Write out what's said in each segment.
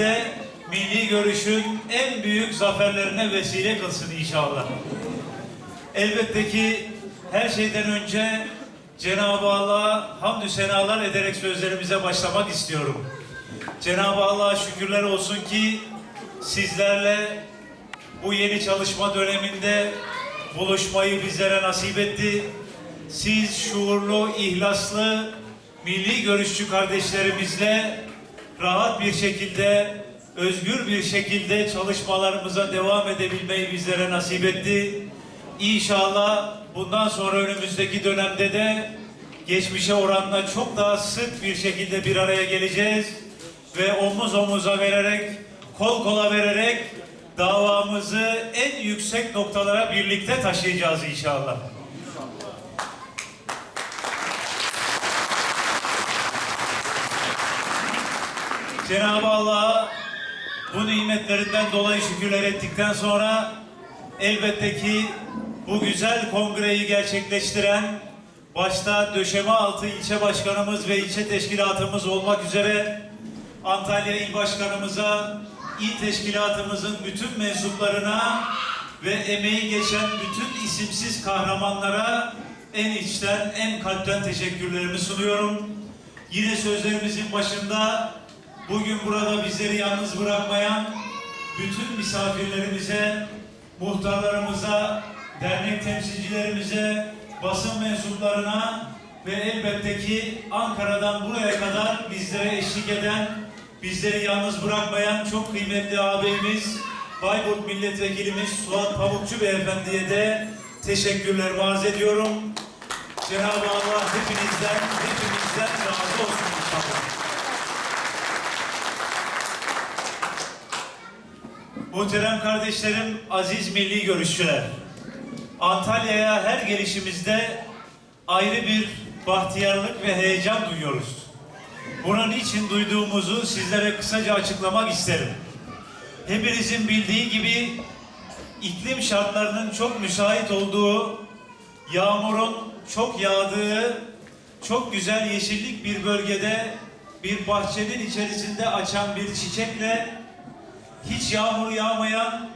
de milli görüşün en büyük zaferlerine vesile kılsın inşallah. Elbette ki her şeyden önce Cenab-ı Allah'a hamdü senalar ederek sözlerimize başlamak istiyorum. Cenab-ı Allah'a şükürler olsun ki sizlerle bu yeni çalışma döneminde buluşmayı bizlere nasip etti. Siz şuurlu, ihlaslı, milli görüşçü kardeşlerimizle rahat bir şekilde, özgür bir şekilde çalışmalarımıza devam edebilmeyi bizlere nasip etti. İnşallah bundan sonra önümüzdeki dönemde de geçmişe oranla çok daha sık bir şekilde bir araya geleceğiz ve omuz omuza vererek, kol kola vererek davamızı en yüksek noktalara birlikte taşıyacağız inşallah. Cenab-ı Allah'a bu nimetlerinden dolayı şükürler ettikten sonra elbette ki bu güzel kongreyi gerçekleştiren başta Döşeme Altı ilçe başkanımız ve ilçe teşkilatımız olmak üzere Antalya İl Başkanımıza, il teşkilatımızın bütün mensuplarına ve emeği geçen bütün isimsiz kahramanlara en içten, en kalpten teşekkürlerimi sunuyorum. Yine sözlerimizin başında bugün burada bizleri yalnız bırakmayan bütün misafirlerimize, muhtarlarımıza, dernek temsilcilerimize, basın mensuplarına ve elbette ki Ankara'dan buraya kadar bizlere eşlik eden, bizleri yalnız bırakmayan çok kıymetli ağabeyimiz, Bayburt Milletvekilimiz Suat Pamukçu Beyefendi'ye de teşekkürler arz ediyorum. Cenab-ı Allah hepinizden, hepimizden razı olsun inşallah. Muhterem kardeşlerim, aziz milli görüşçüler. Antalya'ya her gelişimizde ayrı bir bahtiyarlık ve heyecan duyuyoruz. Bunun için duyduğumuzu sizlere kısaca açıklamak isterim. Hepinizin bildiği gibi iklim şartlarının çok müsait olduğu, yağmurun çok yağdığı, çok güzel yeşillik bir bölgede bir bahçenin içerisinde açan bir çiçekle hiç yağmur yağmayan,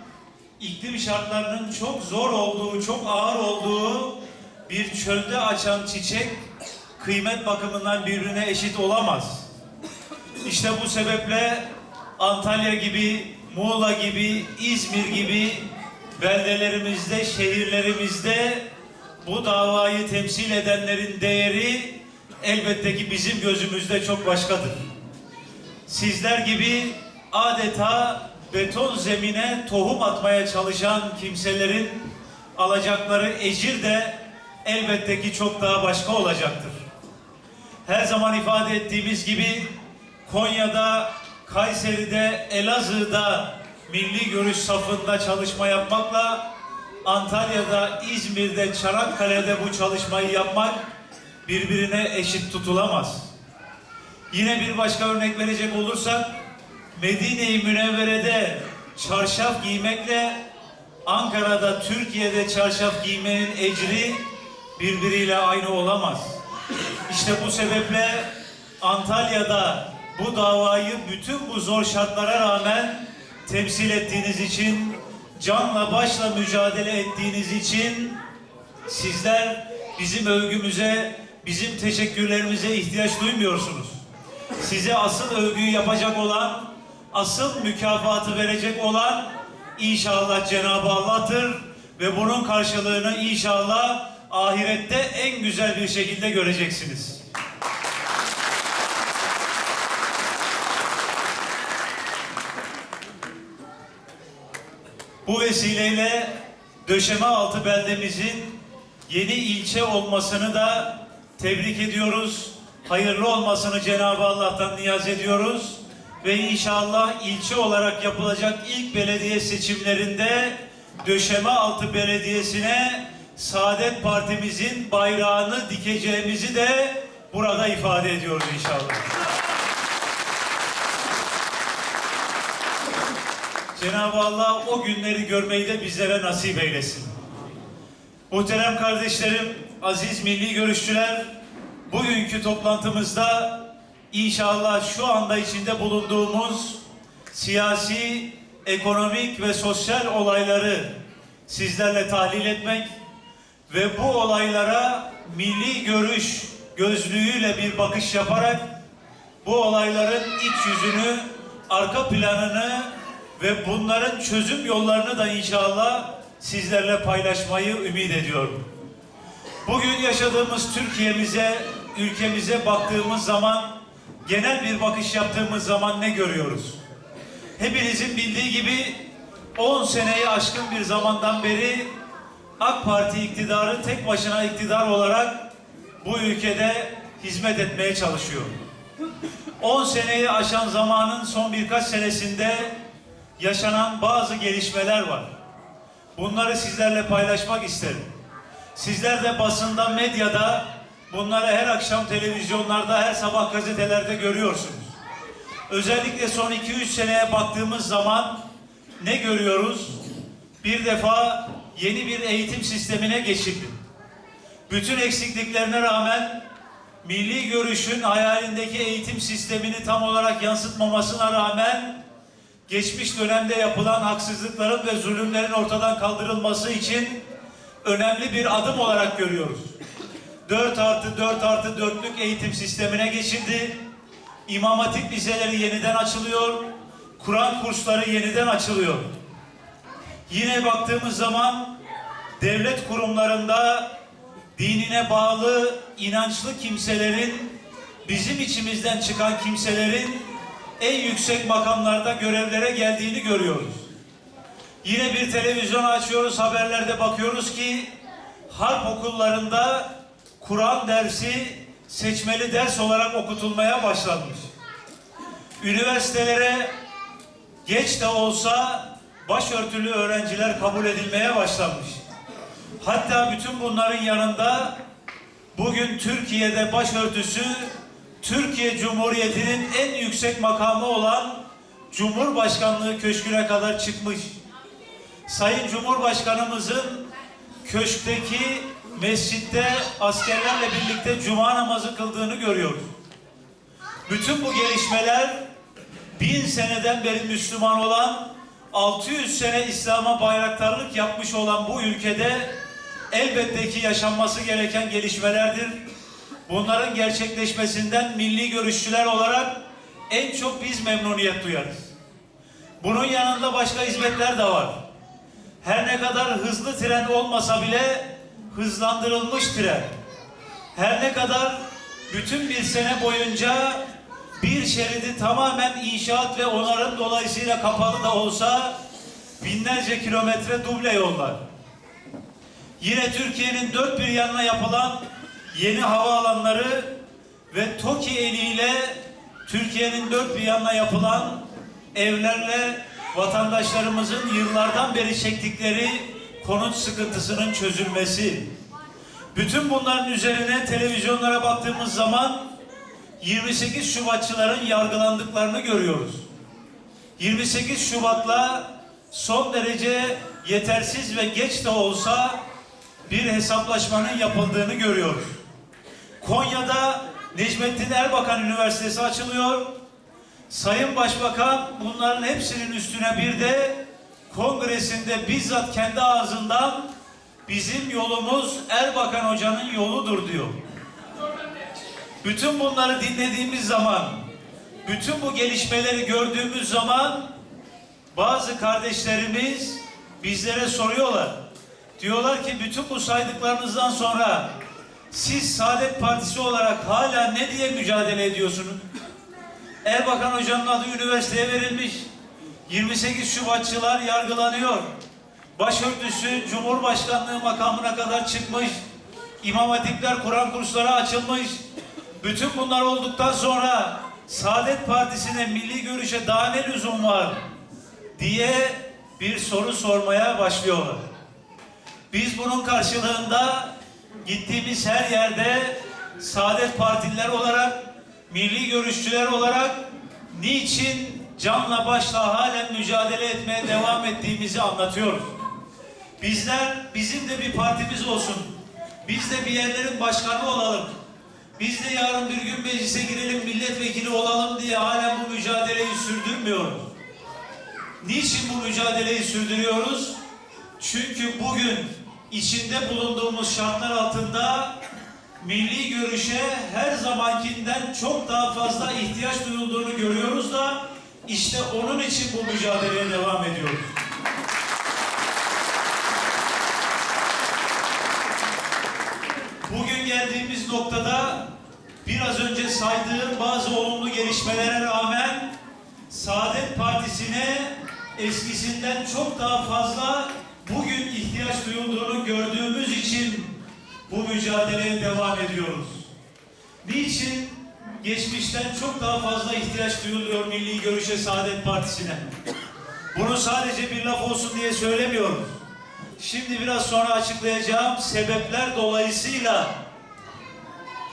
iklim şartlarının çok zor olduğu, çok ağır olduğu bir çölde açan çiçek kıymet bakımından birbirine eşit olamaz. İşte bu sebeple Antalya gibi, Muğla gibi, İzmir gibi beldelerimizde, şehirlerimizde bu davayı temsil edenlerin değeri elbette ki bizim gözümüzde çok başkadır. Sizler gibi adeta beton zemine tohum atmaya çalışan kimselerin alacakları ecir de elbette ki çok daha başka olacaktır. Her zaman ifade ettiğimiz gibi Konya'da, Kayseri'de, Elazığ'da milli görüş safında çalışma yapmakla Antalya'da, İzmir'de, Çanakkale'de bu çalışmayı yapmak birbirine eşit tutulamaz. Yine bir başka örnek verecek olursak Medine-i Münevvere'de çarşaf giymekle Ankara'da, Türkiye'de çarşaf giymenin ecri birbiriyle aynı olamaz. İşte bu sebeple Antalya'da bu davayı bütün bu zor şartlara rağmen temsil ettiğiniz için, canla başla mücadele ettiğiniz için sizler bizim övgümüze, bizim teşekkürlerimize ihtiyaç duymuyorsunuz. Size asıl övgüyü yapacak olan, asıl mükafatı verecek olan inşallah Cenab-ı Allah'tır ve bunun karşılığını inşallah ahirette en güzel bir şekilde göreceksiniz. Bu vesileyle Döşeme Altı beldemizin yeni ilçe olmasını da tebrik ediyoruz. Hayırlı olmasını Cenab-ı Allah'tan niyaz ediyoruz. Ve inşallah ilçe olarak yapılacak ilk belediye seçimlerinde Döşeme Altı Belediyesi'ne Saadet Partimizin bayrağını dikeceğimizi de burada ifade ediyoruz inşallah. Cenab-ı Allah o günleri görmeyi de bizlere nasip eylesin. Muhterem kardeşlerim, aziz milli görüşçüler, bugünkü toplantımızda inşallah şu anda içinde bulunduğumuz siyasi, ekonomik ve sosyal olayları sizlerle tahlil etmek ve bu olaylara milli görüş gözlüğüyle bir bakış yaparak bu olayların iç yüzünü, arka planını ve bunların çözüm yollarını da inşallah sizlerle paylaşmayı ümit ediyorum. Bugün yaşadığımız Türkiye'mize, ülkemize baktığımız zaman, genel bir bakış yaptığımız zaman ne görüyoruz? Hepinizin bildiği gibi 10 seneyi aşkın bir zamandan beri AK Parti iktidarı tek başına iktidar olarak bu ülkede hizmet etmeye çalışıyor. 10 seneyi aşan zamanın son birkaç senesinde yaşanan bazı gelişmeler var. Bunları sizlerle paylaşmak isterim. Sizler de basında, medyada bunları her akşam televizyonlarda, her sabah gazetelerde görüyorsunuz. Özellikle son 2-3 seneye baktığımız zaman ne görüyoruz? Bir defa yeni bir eğitim sistemine geçildi. Bütün eksikliklerine rağmen milli görüşün hayalindeki eğitim sistemini tam olarak yansıtmamasına rağmen geçmiş dönemde yapılan haksızlıkların ve zulümlerin ortadan kaldırılması için önemli bir adım olarak görüyoruz. 4 artı 4 artı 4'lük eğitim sistemine geçildi. İmam Hatip liseleri yeniden açılıyor. Kur'an kursları yeniden açılıyor. Yine baktığımız zaman devlet kurumlarında dinine bağlı inançlı kimselerin bizim içimizden çıkan kimselerin en yüksek makamlarda görevlere geldiğini görüyoruz. Yine bir televizyon açıyoruz, haberlerde bakıyoruz ki harp okullarında Kur'an dersi seçmeli ders olarak okutulmaya başlanmış. Üniversitelere geç de olsa başörtülü öğrenciler kabul edilmeye başlanmış. Hatta bütün bunların yanında bugün Türkiye'de başörtüsü Türkiye Cumhuriyeti'nin en yüksek makamı olan Cumhurbaşkanlığı Köşkü'ne kadar çıkmış. Sayın Cumhurbaşkanımızın köşkteki mescitte askerlerle birlikte cuma namazı kıldığını görüyoruz. Bütün bu gelişmeler bin seneden beri Müslüman olan 600 sene İslam'a bayraktarlık yapmış olan bu ülkede elbette ki yaşanması gereken gelişmelerdir. Bunların gerçekleşmesinden milli görüşçüler olarak en çok biz memnuniyet duyarız. Bunun yanında başka hizmetler de var. Her ne kadar hızlı tren olmasa bile hızlandırılmış tren. Her ne kadar bütün bir sene boyunca bir şeridi tamamen inşaat ve onarım dolayısıyla kapalı da olsa binlerce kilometre duble yollar. Yine Türkiye'nin dört bir yanına yapılan yeni havaalanları ve TOKİ eliyle Türkiye'nin dört bir yanına yapılan evlerle vatandaşlarımızın yıllardan beri çektikleri konut sıkıntısının çözülmesi. Bütün bunların üzerine televizyonlara baktığımız zaman 28 Şubatçıların yargılandıklarını görüyoruz. 28 Şubat'la son derece yetersiz ve geç de olsa bir hesaplaşmanın yapıldığını görüyoruz. Konya'da Necmettin Erbakan Üniversitesi açılıyor. Sayın Başbakan bunların hepsinin üstüne bir de kongresinde bizzat kendi ağzından bizim yolumuz Erbakan Hoca'nın yoludur diyor. Bütün bunları dinlediğimiz zaman, bütün bu gelişmeleri gördüğümüz zaman bazı kardeşlerimiz bizlere soruyorlar. Diyorlar ki bütün bu saydıklarınızdan sonra siz Saadet Partisi olarak hala ne diye mücadele ediyorsunuz? Erbakan Hoca'nın adı üniversiteye verilmiş. 28 Şubatçılar yargılanıyor. Başörtüsü Cumhurbaşkanlığı makamına kadar çıkmış. İmam Hatipler Kur'an kursları açılmış. Bütün bunlar olduktan sonra Saadet Partisi'ne milli görüşe daha ne lüzum var diye bir soru sormaya başlıyorlar. Biz bunun karşılığında gittiğimiz her yerde Saadet Partililer olarak, milli görüşçüler olarak niçin canla başla halen mücadele etmeye devam ettiğimizi anlatıyoruz. Bizler, bizim de bir partimiz olsun. Biz de bir yerlerin başkanı olalım. Biz de yarın bir gün meclise girelim, milletvekili olalım diye halen bu mücadeleyi sürdürmüyoruz. Niçin bu mücadeleyi sürdürüyoruz? Çünkü bugün içinde bulunduğumuz şartlar altında milli görüşe her zamankinden çok daha fazla ihtiyaç duyulduğunu görüyoruz da işte onun için bu mücadeleye devam ediyoruz. Bugün geldiğimiz noktada biraz önce saydığım bazı olumlu gelişmelere rağmen Saadet Partisi'ne eskisinden çok daha fazla bugün ihtiyaç duyulduğunu gördüğümüz için bu mücadeleye devam ediyoruz. Niçin? Geçmişten çok daha fazla ihtiyaç duyuluyor Milli Görüşe Saadet Partisi'ne. Bunu sadece bir laf olsun diye söylemiyoruz. Şimdi biraz sonra açıklayacağım sebepler dolayısıyla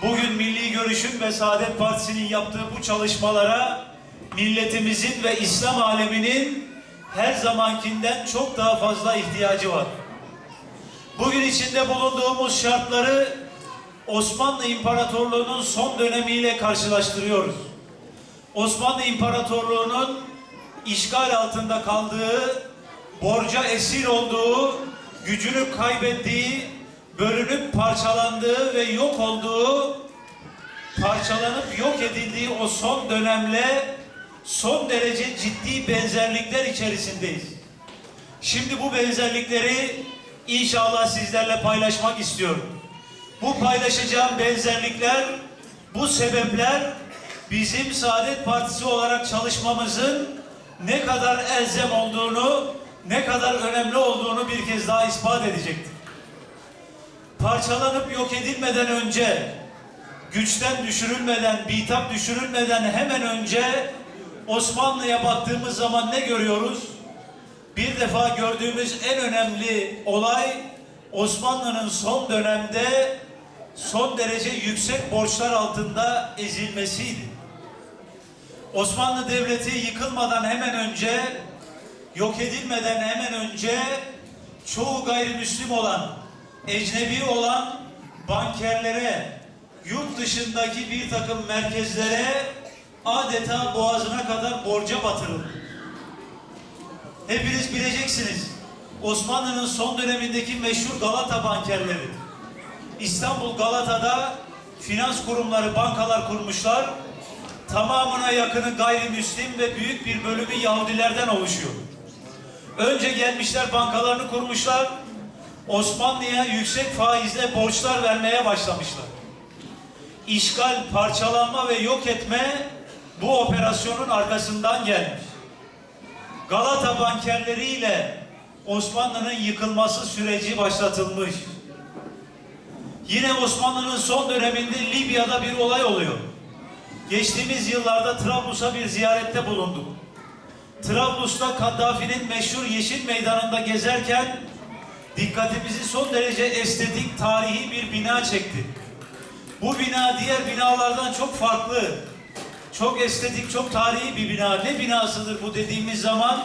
bugün Milli Görüş'ün ve Saadet Partisi'nin yaptığı bu çalışmalara milletimizin ve İslam aleminin her zamankinden çok daha fazla ihtiyacı var. Bugün içinde bulunduğumuz şartları Osmanlı İmparatorluğu'nun son dönemiyle karşılaştırıyoruz. Osmanlı İmparatorluğu'nun işgal altında kaldığı, borca esir olduğu, gücünü kaybettiği, bölünüp parçalandığı ve yok olduğu, parçalanıp yok edildiği o son dönemle son derece ciddi benzerlikler içerisindeyiz. Şimdi bu benzerlikleri inşallah sizlerle paylaşmak istiyorum. Bu paylaşacağım benzerlikler, bu sebepler bizim Saadet Partisi olarak çalışmamızın ne kadar elzem olduğunu, ne kadar önemli olduğunu bir kez daha ispat edecektir. Parçalanıp yok edilmeden önce, güçten düşürülmeden, bitap düşürülmeden hemen önce Osmanlı'ya baktığımız zaman ne görüyoruz? Bir defa gördüğümüz en önemli olay Osmanlı'nın son dönemde son derece yüksek borçlar altında ezilmesiydi. Osmanlı Devleti yıkılmadan hemen önce, yok edilmeden hemen önce çoğu gayrimüslim olan, ecnebi olan bankerlere, yurt dışındaki bir takım merkezlere adeta boğazına kadar borca batırıldı. Hepiniz bileceksiniz. Osmanlı'nın son dönemindeki meşhur Galata bankerleri. İstanbul Galata'da finans kurumları, bankalar kurmuşlar. Tamamına yakını gayrimüslim ve büyük bir bölümü Yahudilerden oluşuyor. Önce gelmişler bankalarını kurmuşlar. Osmanlı'ya yüksek faizle borçlar vermeye başlamışlar. İşgal, parçalanma ve yok etme bu operasyonun arkasından gelmiş. Galata bankerleriyle Osmanlı'nın yıkılması süreci başlatılmış. Yine Osmanlı'nın son döneminde Libya'da bir olay oluyor. Geçtiğimiz yıllarda Trablus'a bir ziyarette bulunduk. Trablus'ta Kaddafi'nin meşhur Yeşil Meydanı'nda gezerken dikkatimizi son derece estetik, tarihi bir bina çekti. Bu bina diğer binalardan çok farklı. Çok estetik, çok tarihi bir bina. Ne binasıdır bu dediğimiz zaman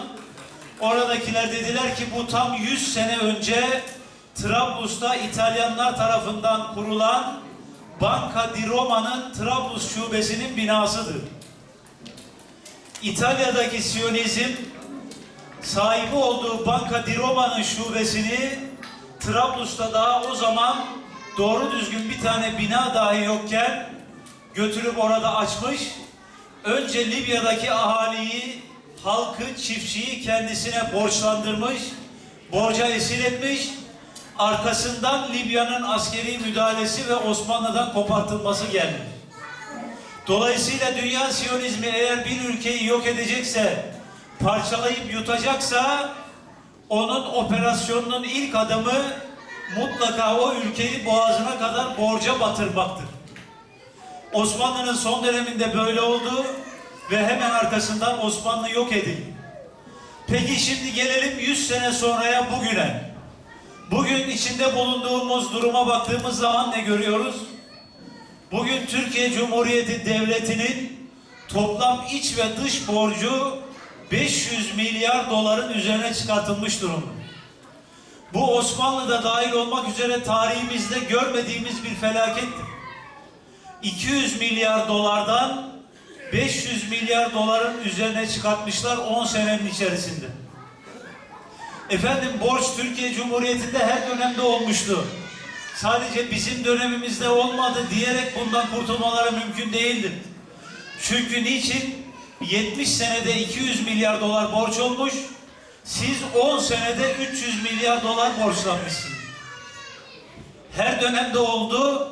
oradakiler dediler ki bu tam 100 sene önce Trablus'ta İtalyanlar tarafından kurulan Banca di Roma'nın Trablus şubesinin binasıdır. İtalya'daki Siyonizm sahibi olduğu Banca di Roma'nın şubesini Trablus'ta daha o zaman doğru düzgün bir tane bina dahi yokken götürüp orada açmış. Önce Libya'daki ahaliyi, halkı, çiftçiyi kendisine borçlandırmış, borca esir etmiş. Arkasından Libya'nın askeri müdahalesi ve Osmanlı'dan kopartılması gelmiş. Dolayısıyla dünya Siyonizmi eğer bir ülkeyi yok edecekse, parçalayıp yutacaksa, onun operasyonunun ilk adımı mutlaka o ülkeyi boğazına kadar borca batırmaktır. Osmanlı'nın son döneminde böyle oldu ve hemen arkasından Osmanlı yok edildi. Peki şimdi gelelim 100 sene sonraya bugüne. Bugün içinde bulunduğumuz duruma baktığımız zaman ne görüyoruz? Bugün Türkiye Cumhuriyeti Devleti'nin toplam iç ve dış borcu 500 milyar doların üzerine çıkartılmış durumda. Bu Osmanlı'da dahil olmak üzere tarihimizde görmediğimiz bir felakettir. 200 milyar dolardan 500 milyar doların üzerine çıkartmışlar 10 senenin içerisinde. Efendim borç Türkiye Cumhuriyeti'nde her dönemde olmuştu. Sadece bizim dönemimizde olmadı diyerek bundan kurtulmaları mümkün değildir. Çünkü niçin? 70 senede 200 milyar dolar borç olmuş, siz 10 senede 300 milyar dolar borçlanmışsınız. Her dönemde oldu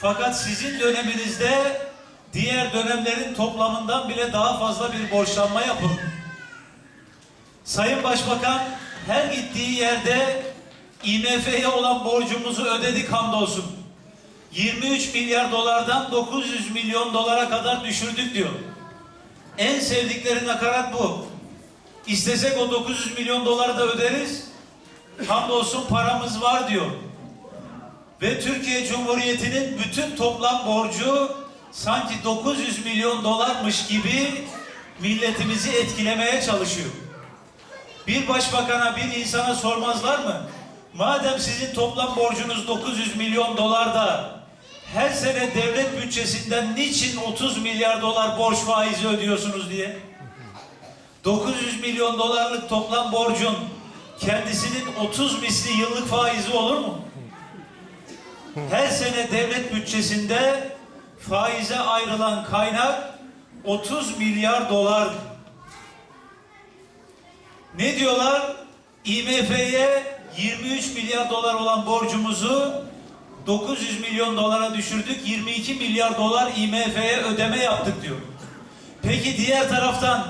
fakat sizin döneminizde diğer dönemlerin toplamından bile daha fazla bir borçlanma yapıldı. Sayın Başbakan her gittiği yerde IMF'ye olan borcumuzu ödedik hamdolsun. 23 milyar dolardan 900 milyon dolara kadar düşürdük diyor. En sevdikleri nakarat bu. İstesek o 900 milyon doları da öderiz. Hamdolsun paramız var diyor. Ve Türkiye Cumhuriyeti'nin bütün toplam borcu sanki 900 milyon dolarmış gibi milletimizi etkilemeye çalışıyor. Bir başbakana, bir insana sormazlar mı? Madem sizin toplam borcunuz 900 milyon dolar da her sene devlet bütçesinden niçin 30 milyar dolar borç faizi ödüyorsunuz diye? 900 milyon dolarlık toplam borcun kendisinin 30 misli yıllık faizi olur mu? Her sene devlet bütçesinde faize ayrılan kaynak 30 milyar dolar. Ne diyorlar? IMF'ye 23 milyar dolar olan borcumuzu 900 milyon dolara düşürdük. 22 milyar dolar IMF'ye ödeme yaptık diyor. Peki diğer taraftan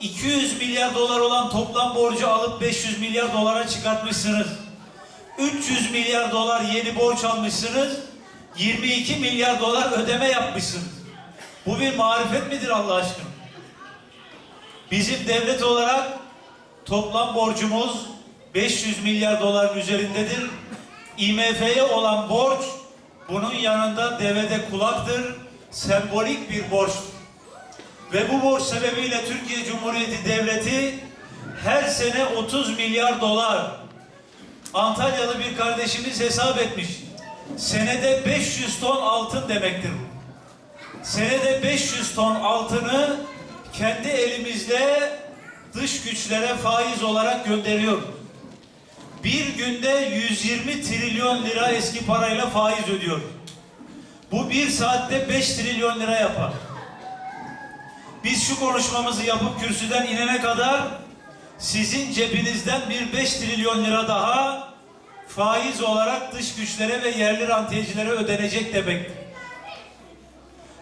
200 milyar dolar olan toplam borcu alıp 500 milyar dolara çıkartmışsınız. 300 milyar dolar yeni borç almışsınız. 22 milyar dolar ödeme yapmışsınız. Bu bir marifet midir Allah aşkına? Bizim devlet olarak toplam borcumuz 500 milyar doların üzerindedir. IMF'ye olan borç bunun yanında devede kulaktır. Sembolik bir borçtur. Ve bu borç sebebiyle Türkiye Cumhuriyeti Devleti her sene 30 milyar dolar Antalyalı bir kardeşimiz hesap etmiş. Senede 500 ton altın demektir. Senede 500 ton altını kendi elimizle dış güçlere faiz olarak gönderiyoruz. Bir günde 120 trilyon lira eski parayla faiz ödüyoruz. Bu bir saatte 5 trilyon lira yapar. Biz şu konuşmamızı yapıp kürsüden inene kadar sizin cebinizden bir 5 trilyon lira daha faiz olarak dış güçlere ve yerli rantiyecilere ödenecek demektir.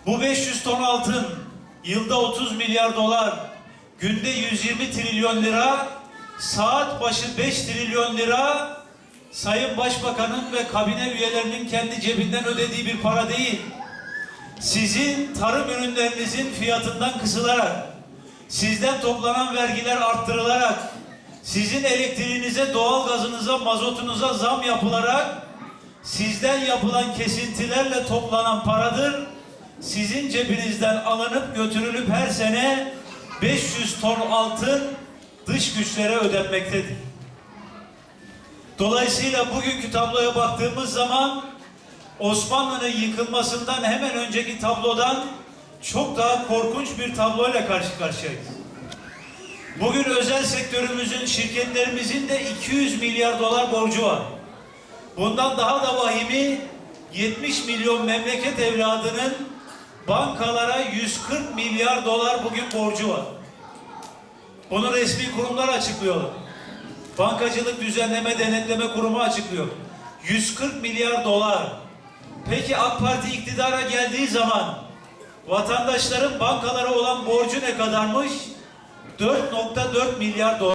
Bu 500 ton altın yılda 30 milyar dolar, günde 120 trilyon lira, saat başı 5 trilyon lira Sayın Başbakan'ın ve kabine üyelerinin kendi cebinden ödediği bir para değil. Sizin tarım ürünlerinizin fiyatından kısılarak, sizden toplanan vergiler arttırılarak, sizin elektriğinize, doğalgazınıza, mazotunuza zam yapılarak, sizden yapılan kesintilerle toplanan paradır. Sizin cebinizden alınıp götürülüp her sene 500 ton altın dış güçlere ödenmektedir. Dolayısıyla bugünkü tabloya baktığımız zaman Osmanlı'nın yıkılmasından hemen önceki tablodan çok daha korkunç bir tabloyla karşı karşıyayız. Bugün özel sektörümüzün, şirketlerimizin de 200 milyar dolar borcu var. Bundan daha da vahimi 70 milyon memleket evladının bankalara 140 milyar dolar bugün borcu var. Bunu resmi kurumlar açıklıyorlar. Bankacılık Düzenleme Denetleme Kurumu açıklıyor. 140 milyar dolar. Peki AK Parti iktidara geldiği zaman vatandaşların bankalara olan borcu ne kadarmış? 4.4 milyar dolar.